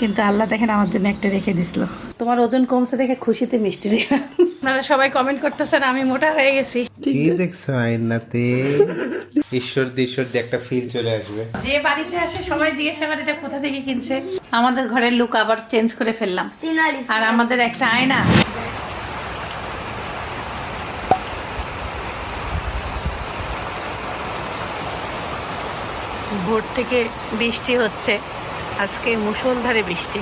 কিন্তু আল্লাহ দেখেন আমার জন্য একটা রেখে দিছিল। তোমার ওজন কমছে দেখে খুশিতে মিষ্টি দিয়ে আপনারা সবাই কমেন্ট করতেছেন আমি মোটা হয়ে গেছি। কি দেখছ আয়নাতে? ঈশ্বর ঈশ্বর দিয়ে একটা ফিল চলে আসবে। যে বাড়িতে আসে সবাই জিজ্ঞাসা করে এটা কোথা থেকে কিনছে? আমাদের ঘরের লুক আবার চেঞ্জ করে ফেললাম। আর আমাদের একটা আয়না। ভোর থেকে বৃষ্টি হচ্ছে। আজকে মুষলধারে বৃষ্টি।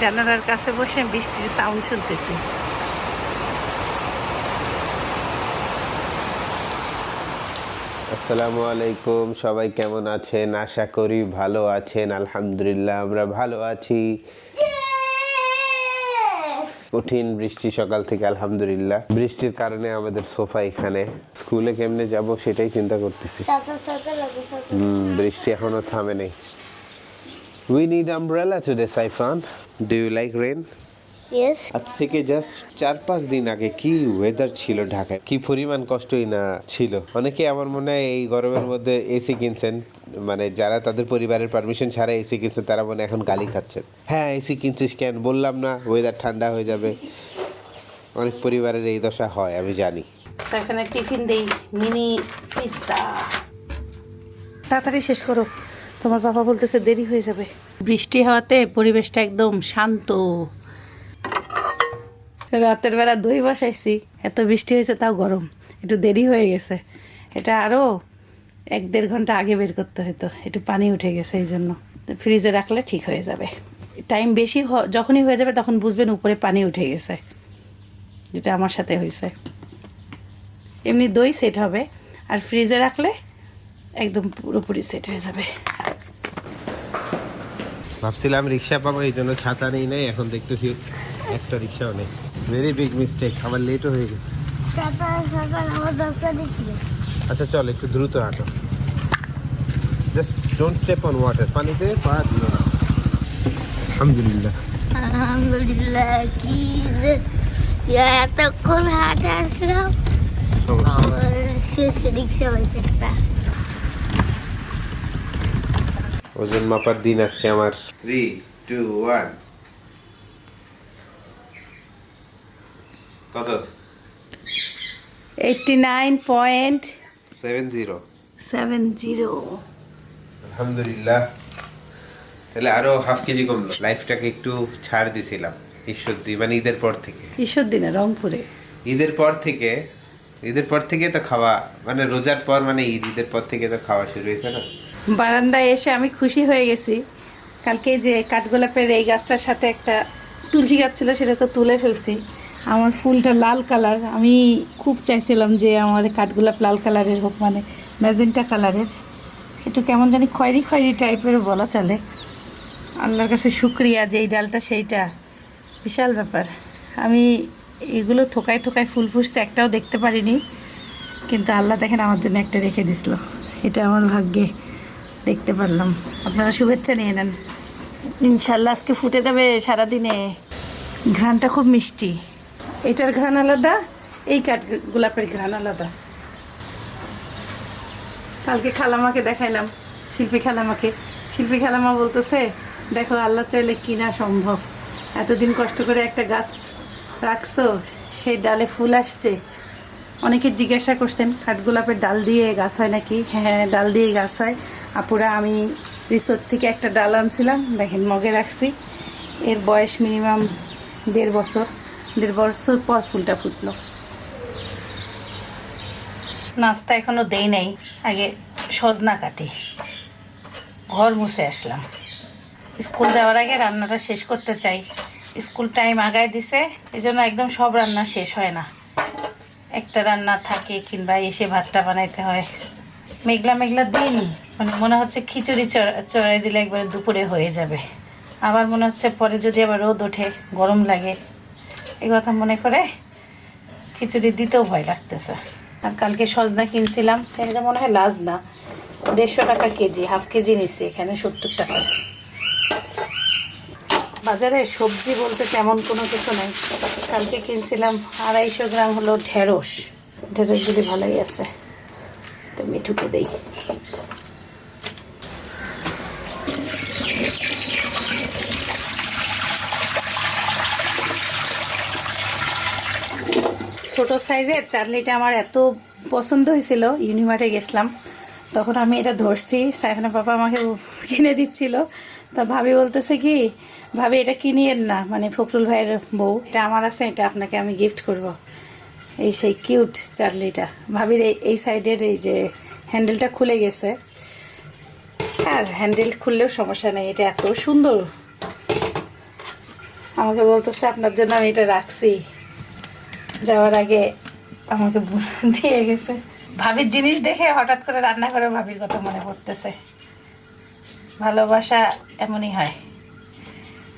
জানালার কাছে বসে বৃষ্টির সাউন্ড শুনতেছি। আসসালামু আলাইকুম সবাই কেমন আছেন? আশা করি ভালো আছেন আলহামদুলিল্লাহ আমরা ভালো আছি। কঠিন বৃষ্টি সকাল থেকে আলহামদুলিল্লাহ। বৃষ্টির কারণে আমাদের সোফা এখানে। স্কুলে কেমনে যাব সেটাই চিন্তা করতেছি। সকাল সকাল আগে সকাল হুম, বৃষ্টি এখনও থামে নেই we need umbrella today Saifan do you like rain yes আজ থেকে জাস্ট চার পাঁচ দিন আগে কি ওয়েদার ছিল ঢাকায়? কি পরিমাণ কষ্টই না ছিল। অনেকে আমার মনে হয় এই গরমের মধ্যে এসি কিনছেন মানে যারা তাদের পরিবারের পারমিশন ছাড়া এসি কিনছেন তারা মনে হয় এখন গালি খাচ্ছেন। হ্যাঁ এসি কিনছিস কেন? বললাম না ওয়েদার ঠান্ডা হয়ে যাবে। অনেক পরিবারের এই দশা হয় আমি জানি। এখানে টিফিন দেই মিনি পিৎজা। তাড়াতাড়ি শেষ করো। তোমার বাবা বলতেছে দেরি হয়ে যাবে। বৃষ্টি হওয়াতে পরিবেশটা একদম শান্ত। রাতের বেলা দই বসাইছি, এত বৃষ্টি হয়েছে তাও গরম, একটু দেরি হয়ে গেছে। এটা আরও এক দেড় ঘণ্টা আগে বের করতে হতো একটু পানি উঠে গেছে এই জন্য। ফ্রিজে রাখলে ঠিক হয়ে যাবে। টাইম বেশি যখনই হয়ে যাবে তখন বুঝবেন উপরে পানি উঠে গেছে, যেটা আমার সাথে হয়েছে। এমনি দই সেট হবে, আর ফ্রিজে রাখলে একদম পুরোপুরি সেট হয়ে যাবে। ভাবছিলাম রিক্সা পাবো এই জন্য ছাতা নেই নাই এখন দেখতেছি একটা রিক্সাও নেই। ভেরি বিগ মিস্টেক আমার লেটও হয়ে গেছে। আচ্ছা চল একটু দ্রুত হাঁটো। Just don't step on water পানিতে পা দিও না। আলহামদুলিল্লাহ। আলহামদুলিল্লাহ কি যে এতক্ষণ হাটে আসলাম। শেষ রিক্সা হয়েছে একটা। ওজন মাপার দিন আজকে আমার। থ্রি টু ওয়ান কত? Eighty nine point seven zero seven zero আলহামদুলিল্লাহ। তাহলে আরও হাফ কেজি কমলো। লাইফটাকে একটু ছাড় দিছিলাম ঈশ্বর দি মানে ঈদের পর থেকে। ঈশ্বর দিনে রংপুরে। ঈদের পর থেকে ঈদের পর থেকে তো খাওয়া মানে রোজার পর মানে ঈদ ঈদের পর থেকে তো খাওয়া শুরু হয়েছে না? বারান্দায় এসে আমি খুশি হয়ে গেছি। কালকে যে কাঠগোলাপের এই গাছটার সাথে একটা তুলসী গাছ ছিল, সেটা তো তুলে ফেলছি। আমার ফুলটা লাল কালার। আমি খুব চাইছিলাম যে আমার কাঠগোলাপ লাল কালারের হোক মানে ম্যাজেন্টা কালারের। একটু কেমন জানি খয়েরি খয়েরি টাইপের বলা চলে। আল্লাহর কাছে শুক্রিয়া যে এই ডালটা সেইটা। বিশাল ব্যাপার। আমি এগুলো ঠোকায় ঠোকায় ফুল ফুসতে একটাও দেখতে পারিনি। কিন্তু আল্লাহ দেখেন আমার জন্য একটা রেখে দিছিল। এটা আমার ভাগ্যে। দেখতে পারলাম। আপনারা শুভেচ্ছা নিয়ে নেন। ইনশাল্লাহ আজকে ফুটে যাবে সারাদিনে। ঘ্রাণটা খুব মিষ্টি। এটার ঘ্রাণ আলাদা এই কাঠ গোলাপের ঘ্রাণ আলাদা। কালকে খালামাকে দেখাইলাম শিল্পী খালামাকে। শিল্পী খালামা বলতেছে দেখো আল্লাহ চাইলে কিনা সম্ভব। এতদিন কষ্ট করে একটা গাছ রাখছো সেই ডালে ফুল আসছে। অনেকে জিজ্ঞাসা করছেন কাঠগোলাপের ডাল দিয়ে গাছ হয় নাকি? হ্যাঁ ডাল দিয়ে গাছ হয়। আপুরা, আমি রিসোর্ট থেকে একটা ডাল আনছিলাম, দেখেন মগে রাখছি। এর বয়স মিনিমাম দেড় বছর। দেড় বছর পর ফুলটা ফুটলো। নাস্তা এখনও দেই নাই, আগে সজনা কাটি। ঘর মুছে আসলাম। স্কুল যাওয়ার আগে রান্নাটা শেষ করতে চাই। স্কুল টাইম আগায় দিছে এই জন্য একদম সব রান্না শেষ হয় না। একটা রান্না থাকে কিংবা এসে ভাতটা বানাইতে হয়। মেঘলা মেঘলা দিন মানে মনে হচ্ছে খিচুড়ি চড়া- চড়াই দিলে একবারে দুপুরে হয়ে যাবে। আবার মনে হচ্ছে পরে যদি আবার রোদ ওঠে, গরম লাগে, এই কথা মনে করে খিচুড়ি দিতেও ভয় লাগতেছে। আর কালকে সজনা কিনছিলাম, এটা মনে হয় লাজ না দেড়শো টাকা কেজি, হাফ কেজি নিচ্ছি এখানে সত্তর টাকা। বাজারে সবজি বলতে তেমন কোনো কিছু নেই। কালকে কিনছিলাম আড়াইশো গ্রাম হলো ঢেঁড়স। ঢেঁড়সগুলি ভালোই আছে। তো মিঠুকে দেই। ছোট সাইজের চাটনিটা আমার এত পছন্দ হয়েছিল ইউনিমার্টে গেছিলাম। তখন আমি এটা ধরছি, সাইফানা পাপা আমাকে কিনে দিচ্ছিল। তা ভাবি বলতেছে কি, ভাবি এটা কিনিয়েন না মানে ফখরুল ভাইয়ের বউ। এটা আমার আছে, এটা আপনাকে আমি গিফট করব। এই সেই কিউট চার্লিটা ভাবির এই সাইডের এই যে হ্যান্ডেলটা খুলে গেছে। আর হ্যান্ডেল খুললেও সমস্যা নেই, এটা এত সুন্দর। আমাকে বলতেছে, আপনার জন্য আমি এটা রাখছি। যাওয়ার আগে আমাকে দিয়ে গেছে। ভাবির জিনিস দেখে হঠাৎ করে রান্না করে ভাবির কথা মনে পড়তেছে। ভালোবাসা এমনই হয়।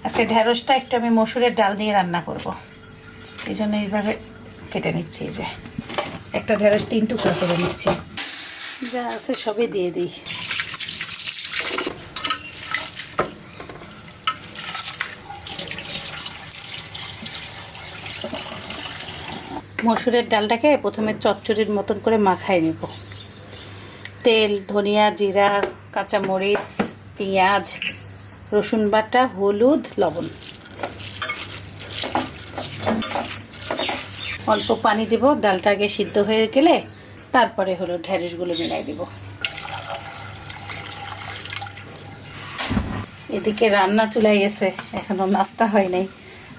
আজকে ঢ্যাঁড়সটা একটু আমি মসুরের ডাল দিয়ে রান্না করব। এই জন্য এইভাবে কেটে নিচ্ছি যে। একটা ঢেঁড়স তিন টুকরো করে নিচ্ছি। যা আছে সবই দিয়ে দিই। মসুরের ডালটাকে প্রথমে চচ্চড়ির মতন করে মাখায় নেব। তেল, ধনিয়া, জিরা, কাঁচামরিচ, পেঁয়াজ, রসুন বাটা, হলুদ, লবণ। অল্প পানি দেব, ডালটা আগে সিদ্ধ হয়ে গেলে তারপরে হলো ঢ্যাঁড়সগুলো মিলাই দেব। এদিকে রান্না চলে গেছে, এখনও নাস্তা হয় নাই।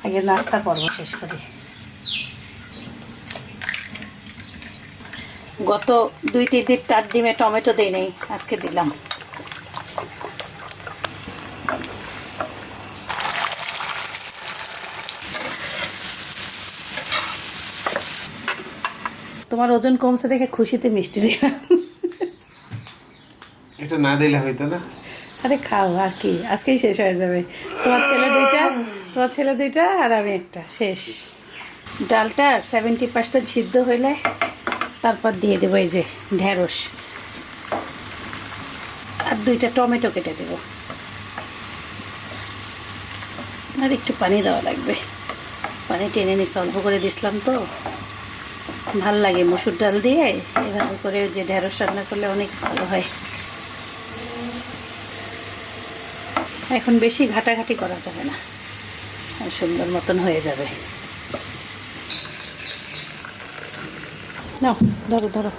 আগে নাস্তা পর্ব শেষ করি। গত দুই তিন দিন তার ডিমে টমেটো দেই নাই, আজকে দিলাম। তোমার ওজন কমছে দেখে খুশিতে মিষ্টি দিলাম। এটা না দিলে হইতো না। আরে খাও আর কি? আজকেই শেষ হয়ে যাবে। তোমার ছেলে দুইটা তোমার ছেলে দুইটা আর আমি একটা শেষ। ডালটা সেভেন্টি পার্সেন্ট সিদ্ধ হইলে তারপর দিয়ে দেবো এই যে ঢেঁড়স। আর দুইটা টমেটো কেটে দেবো। আর একটু পানি দেওয়া লাগবে। পানি টেনে নিচ্ছে অল্প করে দিছিলাম তো। ভালো লাগে মসুর ডাল দিয়ে। এভাবে করে যে ঢেঁড়স রান্না করলে অনেক ভালো হয়। এখন বেশি ঘাটাঘাটি করা যাবে না। সুন্দর মতন হয়ে যাবে। নাও ধরো ধরো।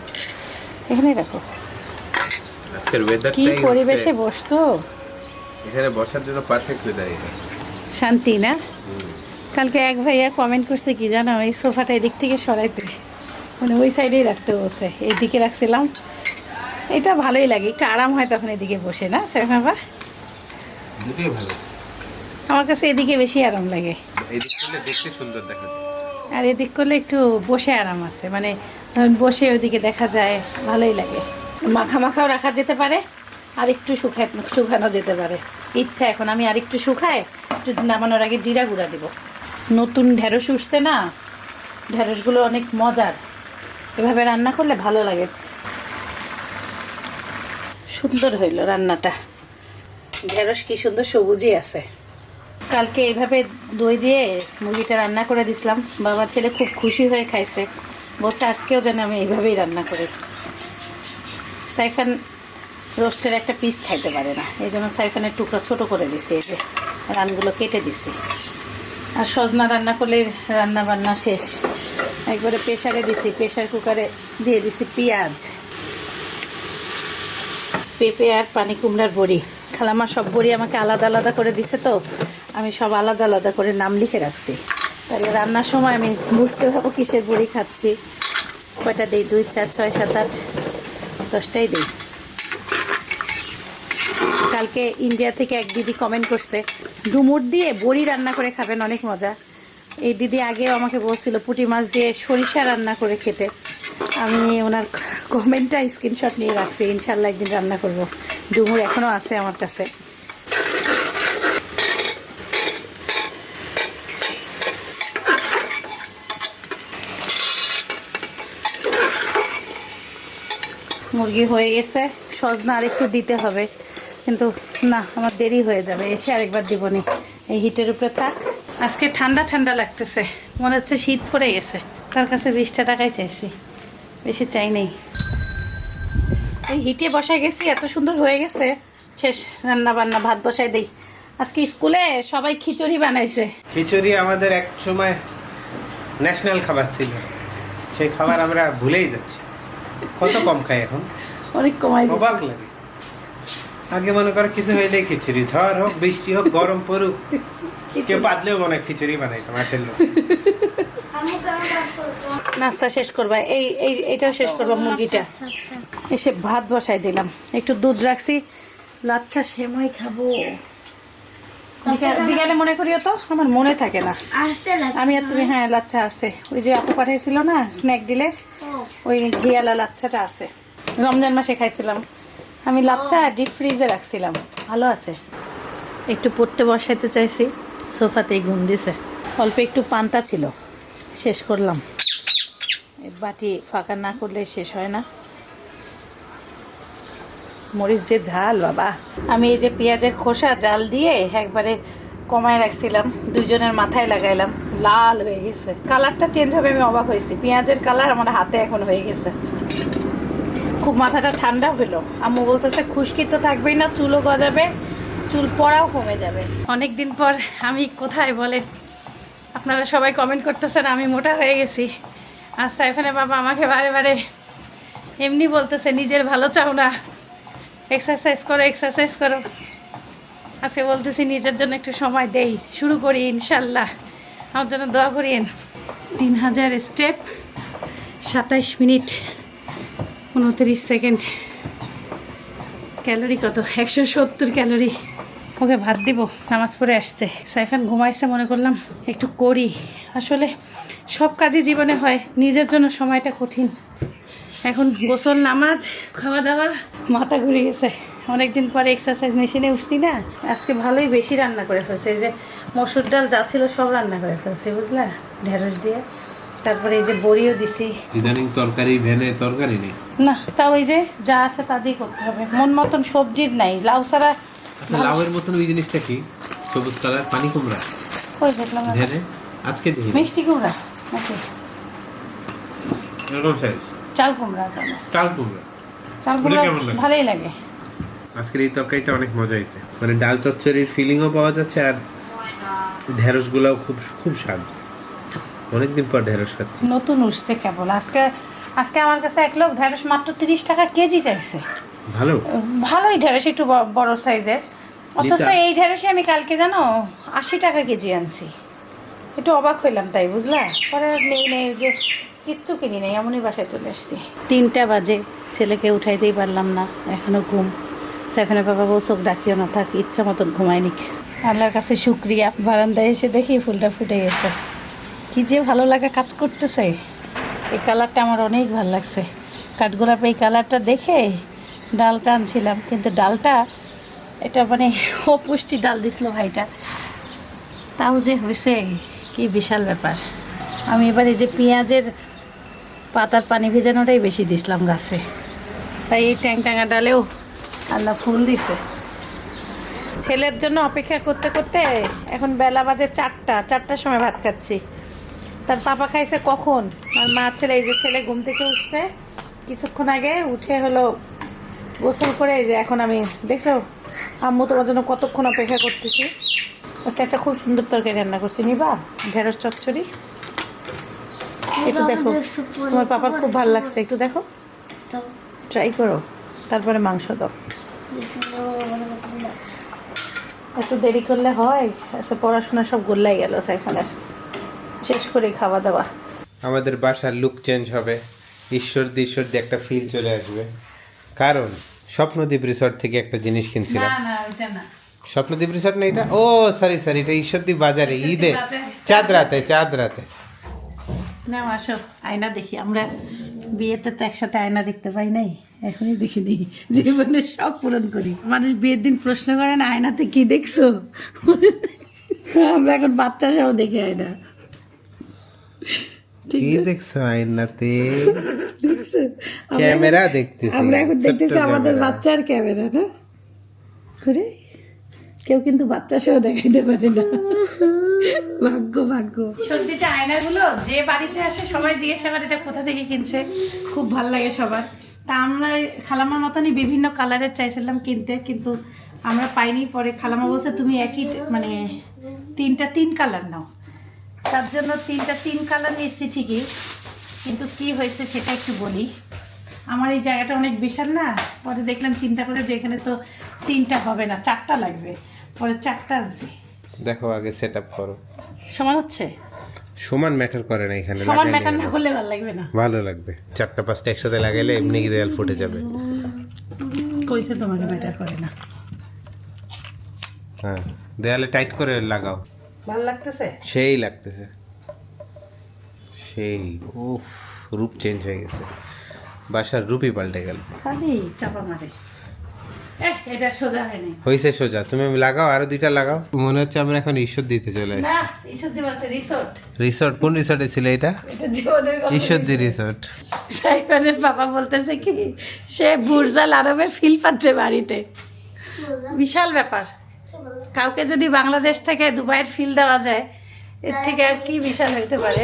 এখানে রাখো। আজকের কি পরিবেশে বসতো এখানে বসার জন্য পারফেক্ট ওয়েদার শান্তি না? কালকে এক ভাইয়া কমেন্ট করছে কি জানো এই সোফাটা এদিক থেকে সরাইতে। মানে ওই সাইডেই রাখতে বসে এইদিকে রাখছিলাম। এটা ভালোই লাগে একটু আরাম হয় তখন এদিকে বসে না দুটোই ভালো। আমার কাছে এদিকে বেশি আরাম লাগে। আর এদিক করলে একটু বসে আরাম আছে মানে বসে ওইদিকে দেখা যায় ভালোই লাগে। মাখা মাখাও রাখা যেতে পারে আর একটু শুকায় শুকানো যেতে পারে। ইচ্ছা এখন আমি আর একটু শুকায় একটু নামানোর আগে জিরা গুঁড়া দেবো। নতুন ঢেঁড়স উঠতে না ঢেঁড়সগুলো অনেক মজার। এভাবে রান্না করলে ভালো লাগে। সুন্দর হইল রান্নাটা। ঢেঁড়স কি সুন্দর সবুজই আছে। কালকে এইভাবে দই দিয়ে মুরগিটা রান্না করে দিছিলাম। বাবা ছেলে খুব খুশি হয়ে খাইছে। বলছে, আজকেও যেন আমি এইভাবেই রান্না করি। সাইফান রোস্টের একটা পিস খাইতে পারে না। এই জন্য সাইফানের টুকরা ছোট করে দিছি, এই যে রানগুলো কেটে দিছি। আর সজনা রান্না করলে রান্না বান্না শেষ। একবারে প্রেশারে দিছি প্রেশার কুকারে দিয়ে দিছি পেঁয়াজ। পেঁপে আর পানি কুমড়ার বড়ি। খালামা সব বড়ি আমাকে আলাদা আলাদা করে দিছে তো, আমি সব আলাদা আলাদা করে নাম লিখে রাখছি। তাহলে রান্নার সময় আমি বুঝতে পারব কিসের বড়ি খাচ্ছি। কয়টা দিই? দুই, চার, ছয়, সাত, আট, দশটাই দিই। কালকে ইন্ডিয়া থেকে এক দিদি কমেন্ট করছে, ডুমুর দিয়ে বড়ি রান্না করে খাবেন, অনেক মজা। এই দিদি আগেও আমাকে বলছিল পুঁটি মাছ দিয়ে সরিষা রান্না করে খেতে। আমি ওনার কমেন্টটা স্ক্রিনশট নিয়ে রাখছি ইনশাল্লাহ একদিন রান্না করব। ডুমুর এখনও আছে আমার কাছে। মুরগি হয়ে গেছে, সজনা আরেকটু দিতে হবে। কিন্তু না, আমার দেরি হয়ে যাবে, এসে আরেকবার দিবনি। এই হিটের উপরে থাক। আজকে ঠান্ডা ঠান্ডা লাগতেছে। মনে হচ্ছে শীত পড়ে গেছে। তার কাছে বিশটা টাকাই চাইছি। বেশি চাই নেই। ওই হিটে বসায় গেছি এত সুন্দর হয়ে গেছে। শেষ রান্না বান্না ভাত বসাই দেই। আজকে স্কুলে সবাই খিচুড়ি বানাইছে। খিচুড়ি আমাদের এক সময় ন্যাশনাল খাবার ছিল। সেই খাবার আমরা ভুলেই যাচ্ছি। কত কম খাই এখন? অনেক কমাই দিছে অবাক লাগে। আগে মনে করো কিছু হইলে খিচুড়ি ঝড় হোক বৃষ্টি হোক গরম পড়ুক। কেউ পাতলেও মনে খিচুড়ি বানাইতাম করব নাস্তা শেষ করবা। এই এই এটাও শেষ করবা মুরগিটা। আচ্ছা আচ্ছা এসে ভাত বসাই দিলাম। একটু দুধ রাখছি। লাচ্ছা সেমাই খাব। বিকালে মনে করিও তো আমার মনে থাকে না। না আমি আর তুমি হ্যাঁ লাচ্ছা আছে। ওই যে আপু পাঠিয়েছিল না স্ন্যাক দিলে ওই ঘিয়ালা লাচ্ছাটা আছে। রমজান মাসে খাইছিলাম। আমি লাচ্ছা ডিপ ফ্রিজে রাখছিলাম। ভালো আছে। একটু পড়তে বসাইতে চাইছি। সোফাতেই ঘুম দিছে। অল্প একটু পান্তা ছিল, শেষ করলাম। বাটি ফাঁকা না করলে শেষ হয় না। মরিচ যে ঝাল, বাবা। আমি এই যে পেঁয়াজের খোসা, জাল দিয়ে একবারে কমায় রাখছিলাম, দুইজনের মাথায় লাগাইলাম, লাল হয়ে গেছে। কালারটা চেঞ্জ হবে, আমি অবাক হয়েছি। পেঁয়াজের কালার আমার হাতে এখন হয়ে গেছে। খুব মাথাটা ঠান্ডা হলো। আম্মু বলতেছে, খুশকি তো থাকবেই না, চুলও গজাবে চুল পড়াও কমে যাবে। অনেক দিন পর আমি কোথায় বলেন আপনারা সবাই কমেন্ট করতেছেন, আমি মোটা হয়ে গেছি। আর সাইফানের বাবা আমাকে বারে বারে এমনি বলতেছে, নিজের ভালো চাও না। এক্সারসাইজ করো এক্সারসাইজ করো। আজকে বলতেছি, নিজের জন্য একটু সময় দেই। শুরু করি, ইনশাল্লাহ। আমার জন্য দোয়া করিয়েন। তিন হাজার স্টেপ সাতাইশ মিনিট, উনত্রিশ সেকেন্ড। ক্যালোরি কত? একশো সত্তর ক্যালোরি। ওকে ভাত দিব নামাজ পড়ে আসছে। সাইফান ঘুমাইছে মনে করলাম একটু করি। আসলে সব কাজই জীবনে হয় নিজের জন্য সময়টা কঠিন। এখন গোসল নামাজ খাওয়া দাওয়া মাথা ঘুরে গেছে অনেকদিন পরে এক্সারসাইজ মেশিনে উঠছি না। আজকে ভালোই বেশি রান্না করে ফেলছে এই যে মসুর ডাল যা ছিল সব রান্না করে ফেলছে বুঝলা? ঢেঁড়স দিয়ে। তারপরে এই যে বড়িও দিছি। ইদানিং তরকারি ভেনে তরকারি নেই? না তাও ওই যে যা আছে তা দিয়ে করতে হবে। মন মতন সবজির নাই লাউ ছাড়া আচ্ছা লাউয়ের মতন ওই জিনিসটা কি? সবুজ কালার পানি কুমড়া? ওই দেখলাম না। আজকে দেখি মিষ্টি কুমড়া নাকি? এরকম সাইজ চাল কুমড়া চাল কুমড়া। চাল কুমড়া ভালোই লাগে। আজকের এই তরকারিটা অনেক মজা হয়েছে। মানে ডাল চচ্চড়ির ফিলিংও পাওয়া যাচ্ছে আর ঢেঁড়স গুলাও খুব খুব স্বাদ। অনেকদিন পর ঢেঁড়স খাচ্ছি। নতুন উঠছে কেবল। আজকে আজকে আমার কাছে এক লোক ঢেঁড়স মাত্র তিরিশ টাকা কেজি চাইছে। ভালো? ভালোই ঢেঁড়স একটু বড় সাইজের। অথচ এই ঢেঁড়সে আমি কালকে জানো আশি টাকা কেজি আনছি। একটু অবাক হইলাম তাই বুঝলা? পরে নেই নেই যে কিচ্ছু কিনি নেই এমনই বাসায় চলে আসছি। তিনটা বাজে ছেলেকে উঠাইতেই পারলাম না এখনও ঘুম। সেফেনের বাবা বউ চোখ ডাকিও না থাক ইচ্ছা মতন ঘুমায়নি আল্লাহর কাছে শুক্রিয়া বারান্দায় এসে দেখি ফুলটা ফুটে গেছে। কি যে ভালো লাগা কাজ করতেছে। এই কালারটা আমার অনেক ভালো লাগছে। কাঠগোলাপ এই কালারটা দেখে ডালটা আনছিলাম, কিন্তু ডালটা, এটা মানে অপুষ্টি ডাল দিছিল ভাইটা। তাও যে হয়েছে কি বিশাল ব্যাপার। আমি এবার এই যে পেঁয়াজের পাতার পানি ভেজানোটাই বেশি দিছিলাম গাছে। তাই এই ট্যাং ট্যাঙা ডালেও আল্লাহ ফুল দিছে। ছেলের জন্য অপেক্ষা করতে করতে এখন বেলা বাজে চারটা, চারটার সময় ভাত খাচ্ছি। তার পাপা খাইছে কখন? আর মা ছেলে, এই যে ছেলে ঘুম থেকে উঠছে, কিছুক্ষণ আগে উঠে হলো গোসল করে এই যে এখন আমি দেখছ? আম্মু তোমার জন্য কতক্ষণ অপেক্ষা করতেছি। আচ্ছা একটা খুব সুন্দর তরকারি রান্না করছি। নিবা? ঢেঁড়স চচ্চড়ি? একটু দেখো তোমার পাপার খুব ভালো লাগছে। একটু দেখো। ট্রাই করো। তারপরে মাংস দাও। একটু দেরি করলে হয়। আচ্ছা পড়াশোনা সব গোল্লাই গেল সাইফানের। শেষ করে খাওয়া দাওয়া। আমাদের বাসার লুক চেঞ্জ হবে। ঈশ্বর দিয়ে ঈশ্বর দিয়ে একটা ফিল চলে আসবে। কারণ? স্বপ্নদ্বীপ রিসর্ট থেকে একটা জিনিস কিনছিলাম। না স্বপ্নদ্বীপ রিসর্ট না এটা? ও সরি সরি এটা ঈশ্বরদ্বীপ বাজারে ঈদে। চাঁদ রাতে চাঁদ রাতে না আসো আয়না দেখি। আমরা বিয়েতে তো একসাথে আয়না দেখতে পাই নাই। এখনই দেখিনি জীবনের শখ পূরণ করি। মানুষ বিয়ের দিন প্রশ্ন করে না আয়নাতে কি দেখছ? আমরা এখন বাচ্চা সহ দেখি আয়না। কি দেখছ আয়নাতে? দেখছ? আমরা ক্যামেরা এখন- দেখতেছি। আমরা এখন দেখতেছি আমাদের বাচ্চার ক্যামেরা না? করে? কেউ কিন্তু বাচ্চা সহ দেখাইতে পারে না। ভাগ্য ভাগ্য। সত্যিটা আয়নাগুলো যে বাড়িতে আসে সবাই জিজ্ঞাসা করে এটা কোথা থেকে কিনছে। খুব ভালো লাগে সবার। তা আমরা খালামার মতনই বিভিন্ন কালারের চাইছিলাম কিনতে কিন্তু আমরা পাইনি। পরে খালামা বলছে তুমি একই মানে তিনটা তিন কালার নাও। তার জন্য তিনটা তিন কালার নিয়েছি ঠিকই কিন্তু কি হয়েছে সেটা একটু বলি। আমার এই জায়গাটা অনেক বিশাল না পরে দেখলাম চিন্তা করে যে এখানে তো তিনটা হবে না চারটা লাগবে। পরে চারটা আনছি। দেখো আগে সেট আপ করো। সমান হচ্ছে? সমান ম্যাটার করে না এখানে সমান ম্যাটার না করলে ভালো লাগবে না। ভালো লাগবে। চারটা পাঁচটা একসাথে লাগাইলে এমনি কি দেয়াল ফুটে যাবে। কইছে তোমাকে ম্যাটার করে না। হ্যাঁ দেয়ালে টাইট করে লাগাও। ভালো লাগতেছে? সেই লাগতেছে। সেই উফ রূপ চেঞ্জ হয়ে গেছে। বাসার রূপই পাল্টে গেল। খালি চাপা মারে। এটা সোজা হয়নি হয়েছে সোজা। তুমি লাগাও আরও দুইটা লাগাও। মনে হচ্ছে আমরা এখন ঈশ্বর দিতে চলে আসি না ঈশ্বরদী বলছে রিসোর্ট রিসর্ট কোন রিসর্টে ছিল এটা? এটা জীবনের গল্প ঈশ্বরদী রিসর্ট সাইফানের বাবা বলতেছে কি সে বুর্জাল আরবের ফিল পাচ্ছে বাড়িতে। বিশাল ব্যাপার। কাউকে যদি বাংলাদেশ থেকে দুবাইয়ের ফিল দেওয়া যায় এর থেকে আর কি বিশাল হইতে পারে?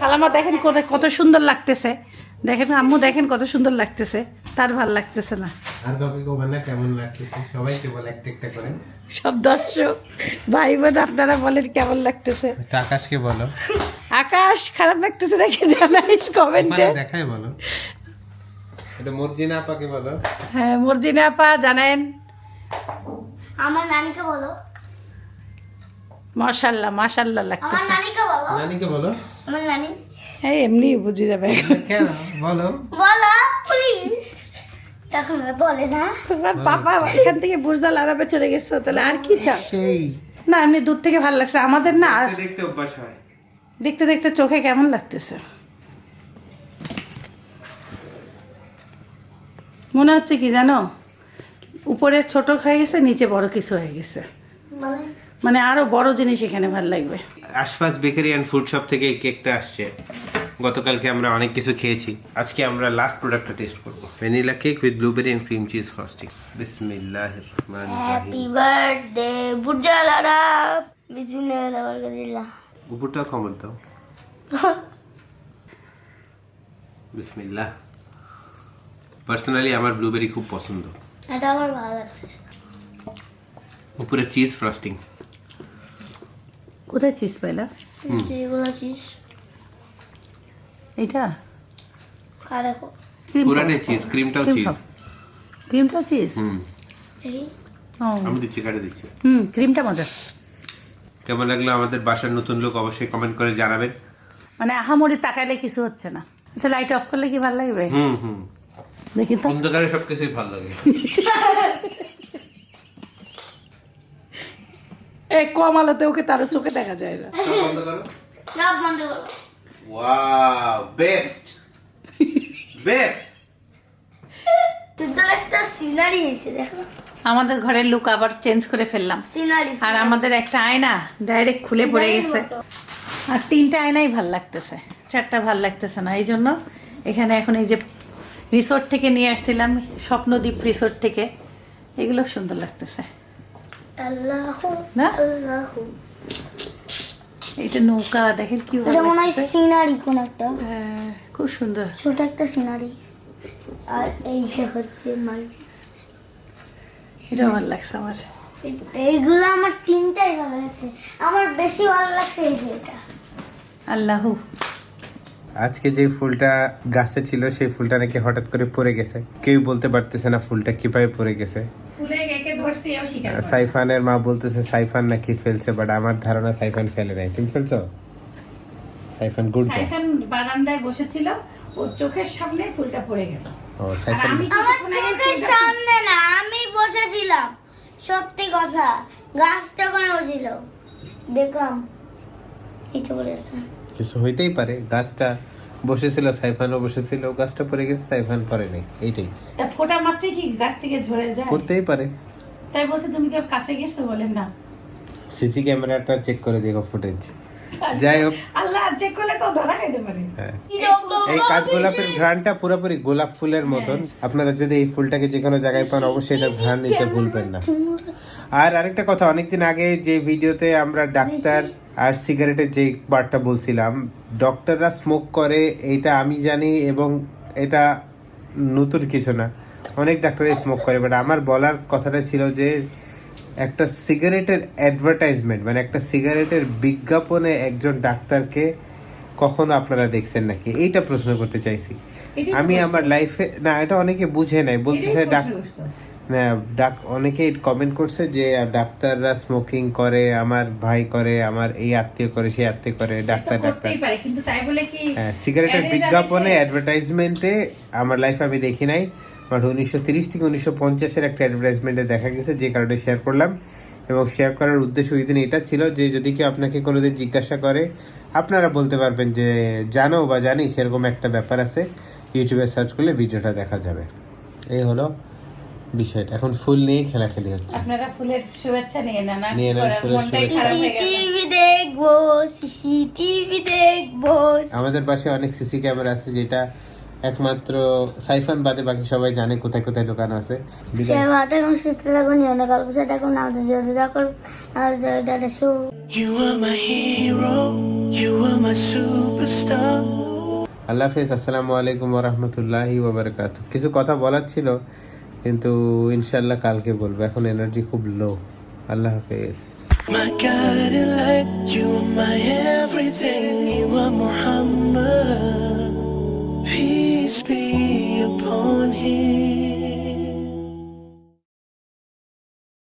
কালামা দেখেন কত সুন্দর লাগতেছে। দেখেন আম্মু দেখেন কত সুন্দর লাগতেছে। তার ভালো লাগতেছে না। আর কাউকে না কেমন লাগতেছে? সবাইকে বলে একটা একটা করে সব দর্শক ভাই বোন আপনারা বলেন কেমন লাগতেছে? আকাশকে বলো। আকাশ খারাপ লাগতেছে দেখে জানাই কমেন্টে। মানে দেখাই বলো। এটা মর্জিনা আপাকে বলো। হ্যাঁ মর্জিনা আপা জানেন। আমার নানিকে বলো। মাশাল্লাহ মাশাল্লাহ আমার লাগতেছে নানিকে বলো। নানিকে বলো। আমার নানি। এই এমনি বুঝে যাবে। কেন বলো। বলো প্লিজ তখন বলে না। তোমার পাপা এখান থেকে বুর্জাল আরবে চলে গেছে তাহলে আর কি চাও? সেই। না এমনি দূর থেকে ভালো লাগছে। আমাদের না আর দেখতে অভ্যাস হয়। দেখতে দেখতে চোখে কেমন লাগতেছে? মনে হচ্ছে কি জানো? উপরে ছোট হয়ে গেছে নিচে বড় কিছু হয়ে গেছে। মানে? আরও বড় জিনিস এখানে ভালো লাগবে। আশপাশ বেকারি অ্যান্ড ফুড শপ থেকে এই কেকটা আসছে। গতকালকে আমরা অনেক কিছু খেয়েছি। আজকে আমরা লাস্ট প্রোডাক্টটা টেস্ট করব। Vanilla cake with blueberry and cream cheese frosting বিসমিল্লাহির রহমানির হ্যাপি রহিম বার্থডে বুজালারা বিসমিল্লাহির রহমানির উপরটা খবর দাও বিসমিল্লাহ। পার্সোনালি আমার ব্লুবেরি খুব পছন্দ। এটা আমার ভালো লাগছে। উপরে চিজ ফ্রস্টিং কোথায় চিজ পাইলা? যেগুলো চিজ এটা? রাখো পুরানে চিজ ক্রিমটাও চিজ ক্রিমটাও চিজ হুম। ও। আমি দিচ্ছি কাটে দিচ্ছি? হুম ক্রিমটা মজা। কেমন লাগল আমাদের বাসার নতুন লোক? অবশ্যই কমেন্ট করে জানাবেন। মানে আহামরি তাকাইলে কিছু হচ্ছে না। আচ্ছা লাইট অফ করলে কি ভালো লাগবে? হুম হুম। দেখি তো? অন্ধকারে সবকিছুই ভালো লাগে। এ কম আলোতে ওকে তার চোখে দেখা যায় না। বন্ধ করো। সব বন্ধ করো। ওয়াও বেস্ট বেস্ট সুন্দর একটা সিনারি এসে দেখো। আমাদের ঘরের লুক আবার চেঞ্জ করে ফেললাম। সিনারি আর আমাদের একটা আয়না ডাইরেক্ট খুলে পড়ে গেছে। আর তিনটা আয়নাই ভালো লাগতেছে। চারটা ভালো লাগতেছে না। এই জন্য এখানে এখন এই যে রিসোর্ট থেকে নিয়ে আসছিলাম স্বপ্নদ্বীপ রিসোর্ট থেকে। এগুলো সুন্দর লাগতেছে। আল্লাহ না? এটা নৌকা দেখেন কি এটা মনে হয় সিনারি কোন একটা। হ্যাঁ, খুব সুন্দর। ছোট একটা সিনারি। আর এইটা হচ্ছে মসজিদ। এটা ভালো লাগছে আমার। এইগুলো আমার তিনটাই ভালো লাগছে। আমার বেশি ভালো লাগছে এই যে এটা। আল্লাহু। আজকে যে ফুলটা গাছে ছিল সেই ফুলটা নাকি হঠাৎ করে পড়ে গেছে। কেউ বলতে পারতেছে না ফুলটা কীভাবে পড়ে গেছে। সাইফানের মা বলতেছে সাইফান নাকি ফেলছে বাট আমার ধারণা সাইফান ফেলে নাই। তুমি ফেলছো? সাইফান গুড সাইফান বারান্দায় বসেছিল ওর চোখের সামনে ফুলটা পড়ে গেল। ও সাইফান আমি আমার চোখের সামনে না আমি বসেছিলাম। সত্যি কথা গাছটা ওখানে বসেছিল। দেখলাম এই তো বলেছে। কিছু হইতেই পারে। গাছটা বসেছিল সাইফানও বসেছিল গাছটা পড়ে গেছে সাইফান পরে নেই এইটাই। তা ফোটা মাত্রই কি গাছ থেকে ঝরে যায়? পড়তেই পারে। তাই বলছে তুমি কেউ কাছে গেছো? বলেন না। সিসি ক্যামেরাটা চেক করে দেখো ফুটেজ যাই হোক। আল্লাহ চেক করলে তো ধরা খাইতে পারে। হ্যাঁ। এই কাঠগোলাপের ঘ্রাণটা পুরোপুরি গোলাপ ফুলের মতন। আপনারা যদি এই ফুলটাকে যে কোনো জায়গায় পান অবশ্যই এটা ঘ্রাণ নিতে ভুলবেন না। আর আরেকটা কথা অনেকদিন আগে যে ভিডিওতে আমরা ডাক্তার আর সিগারেটের যে পার্টটা বলছিলাম ডক্টররা স্মোক করে এইটা আমি জানি এবং এটা নতুন কিছু না। অনেক ডাক্তারই স্মোক করে বাট আমার বলার কথাটা ছিল যে একটা সিগারেটের অ্যাডভার্টাইজমেন্ট মানে একটা সিগারেটের বিজ্ঞাপনে একজন ডাক্তারকে কখনো আপনারা দেখছেন নাকি? এইটা প্রশ্ন করতে চাইছি। আমি আমার লাইফে না এটা অনেকে বুঝে নাই বলতে চাই ডাক প্রশ্ন করছ। না ডাক অনেকে কমেন্ট করছে যে ডাক্তাররা স্মোকিং করে আমার ভাই করে আমার এই আত্মীয় করে সেই আত্মীয় করে ডাক্তার ডাক্তার। কিন্তু তাই বলে কি হ্যাঁ সিগারেটের বিজ্ঞাপনে অ্যাডভার্টাইজমেন্টে আমার লাইফ আমি দেখি নাই বাট উনিশশো তিরিশ থেকে উনিশশো পঞ্চাশের একটা অ্যাডভার্টাইজমেন্টে দেখা গেছে যে কারণে শেয়ার করলাম। এবং শেয়ার করার উদ্দেশ্য ওই দিন এটা ছিল যে যদি কেউ আপনাকে কোনোদিন জিজ্ঞাসা করে আপনারা বলতে পারবেন যে জানো বা জানি সেরকম একটা ব্যাপার আছে। ইউটিউবে সার্চ করলে ভিডিওটা দেখা যাবে। এই হলো বিষয়টা। এখন ফুল নিয়ে খেলাখেলি হচ্ছে। আপনারা ফুলের শুভেচ্ছা নিয়ে নেন নিয়ে নেন, ফুলের। সিসিটিভি দেখব সিসিটিভি দেখব। আমাদের পাশে অনেক সিসি ক্যামেরা আছে যেটা একমাত্র সাইফান বাদে বাকি সবাই জানে কোথায় কোথায় দোকান আছে। সুস্থ থাকুন গল্প সাথে থাকুন আমাদের জড়িত থাকুন আমাদের জড়িত শু You are my hero, you are my superstar. আল্লাহ হাফেজ আসসালামু আলাইকুম রহমতুল্লাহি ওবরকাত কিছু কথা বলার ছিল কিন্তু ইনশাল্লাহ কালকে বলব এখন এনার্জি খুব লো আল্লাহ হাফেজ My God, I like you, my everything, you are Muhammad. Peace be upon him.